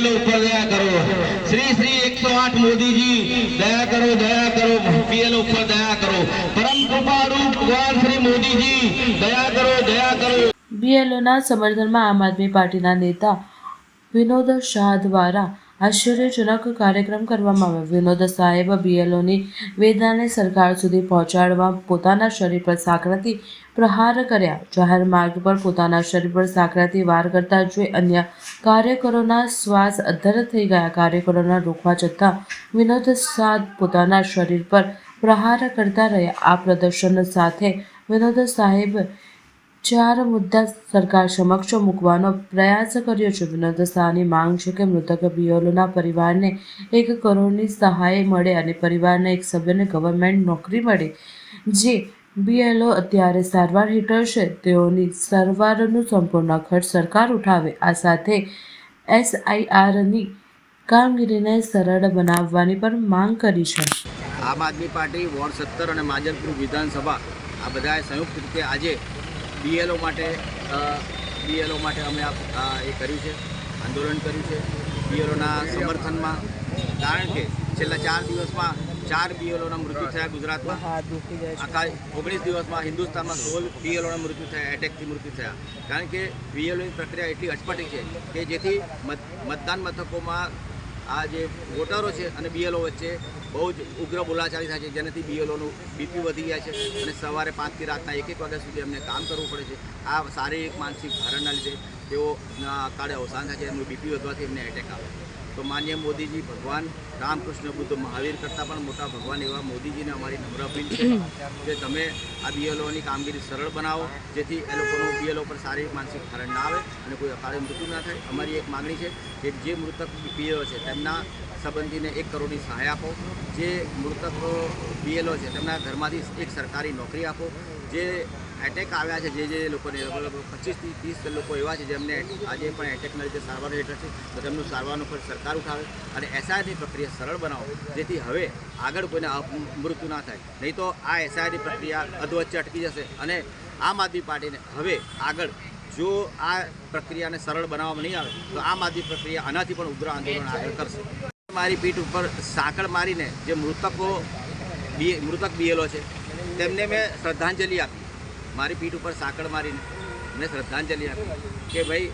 મુદ્દેનો ઉપર દયા કરો. શ્રી શ્રી એકસો આઠ મોદીજી, દયા કરો દયા કરો, પીએલ ઉપર દયા કરો. પરમ કૃપાળુ ભગવાન શ્રી મોદીજી, દયા કરો દયા કરો. બીએલઓના સમર્થનમાં આમ આદમી પાર્ટીના નેતા વિનોદ શાહ દ્વારા આશ્ચર્યજનક કાર્યક્રમ કરવામાં આવ્યો. વિનોદ સાહેબ બીએલઓની વેદનાને સરકાર સુધી પહોંચાડવા પોતાના શરીર પર સાંકળાથી પ્રહાર કર્યા. જાહેર માર્ગ પર પોતાના શરીર પર સાંકળાથી વાર કરતા જોઈ અન્ય કાર્યકરોના શ્વાસ અધ્ધર થઈ ગયા. કાર્યકરોના રોકવા છતાં વિનોદ સાદ પોતાના શરીર પર પ્રહાર કરતા રહ્યા. આ પ્રદર્શન સાથે વિનોદ સાહેબ ચાર મુદ્દા સરકાર સમક્ષ મૂકવાનો પ્રયાસ કર્યો છે. વિનોદ શાહની માંગ છે કે મૃતક બીઓલોના પરિવારને એક કરોડની સહાય મળે અને પરિવારના એક સભ્યને ગવર્મેન્ટ નોકરી મળે. જે બીએલઓ અત્યારે સારવાર હેઠળ છે. તેઓની સારવારનું સંપૂર્ણ ખર્ચ સરકાર ઉઠાવે. આ સાથે એસઆઈઆરની કામગીરીને સરળ બનાવવાની પણ માંગ કરી છે. આમ આદમી પાર્ટી વોર્ડ સત્તર અને માજલપુર વિધાનસભા આ બધાએ સંયુક્ત રીતે આજે બીએલઓ માટે બીએલઓ માટે અમે એ કર્યું છે, આંદોલન કર્યું છે. બીએલઓના સમર્થનમાં, કારણ કે છેલ્લા ચાર દિવસમાં ચાર બીએલઓના મૃત્યુ થયા ગુજરાતમાં. આખા ઓગણીસ દિવસમાં હિન્દુસ્તાનમાં સોળ બીએલઓના મૃત્યુ થયા, એટેકથી મૃત્યુ થયા. કારણ કે બીએલઓની પ્રક્રિયા એટલી અટપટી છે કે જેથી મત, મતદાન મથકોમાં આ જે વોટરો છે અને બીએલઓ વચ્ચે બહુ જ ઉગ્ર બોલાચાલી થાય છે. જેનાથી બીએલઓનું બીપી વધી ગયા છે અને સવારે પાંચથી રાતના એક એક વાગ્યા સુધી એમને કામ કરવું પડે છે. આ શારીરિક, માનસિક, ભારણના લીધે તેઓ કાળે અવસાન થાય છે, એમનું બીપી વધવાથી એમને એટેક આવે. તો માન્ય મોદીજી ભગવાન રામકૃષ્ણ બુદ્ધ મહાવીર કરતાં પણ મોટા ભગવાન એવા મોદીજીને અમારી નમ્ર અપીલ છે કે તમે આ બીએલઓની કામગીરી સરળ બનાવો, જેથી એ લોકોનું બીએલઓ પર શારીરિક માનસિક ભારણ ના આવે અને કોઈ અકાળે મૃત્યુ ના થાય. અમારી એક માગણી છે કે જે મૃતક બીએલઓ છે તેમના સંબંધીને એક કરોડની સહાય આપો. જે મૃતક બીએલઓ છે તેમના ઘરમાંથી એક સરકારી નોકરી આપો. જે એટેક આવ્યા છે, જે જે લોકોને લગભગ પચીસથી ત્રીસ લોકો એવા છે જેમને આજે પણ એટેકના લીધે સારવાર હેઠળ છે. તો તેમનું સારવારનો ખર્ચ સરકાર ઉઠાવે અને એસઆઈની પ્રક્રિયા સરળ બનાવો, જેથી હવે આગળ કોઈને મૃત્યુ ના થાય. નહીં તો આ એસઆઈની પ્રક્રિયા અધવચ્ચે અટકી જશે અને આમ આદમી પાર્ટીને હવે આગળ જો આ પ્રક્રિયાને સરળ બનાવવામાં નહીં આવે, તો આમ આદમી પ્રક્રિયા આનાથી પણ ઉગ્ર આંદોલન આગળ કરશે. મારી પીઠ ઉપર સાંકળ મારીને જે મૃતકો મૃતક બીએલો છે, તેમને મેં શ્રદ્ધાંજલિ આપી. મારી પીઠ ઉપર સાંકળ મારીને મેં શ્રદ્ધાંજલિ આપી કે ભાઈ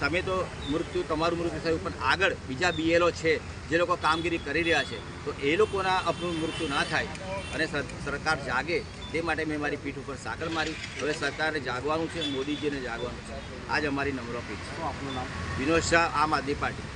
તમે તો મૃત્યુ તમારું મૃત્યુ થયું પણ આગળ બીજા બીએલઓ છે જે લોકો કામગીરી કરી રહ્યા છે તો એ લોકોના આપણું મૃત્યુ ના થાય અને સરકાર જાગે તે માટે મેં મારી પીઠ ઉપર સાંકળ મારી. હવે સરકારને જાગવાનું છે મોદીજીને જાગવાનું છે. આજ અમારી નમ્ર અપીલ છે. વિનોદ શાહ આમ આદમી પાર્ટી.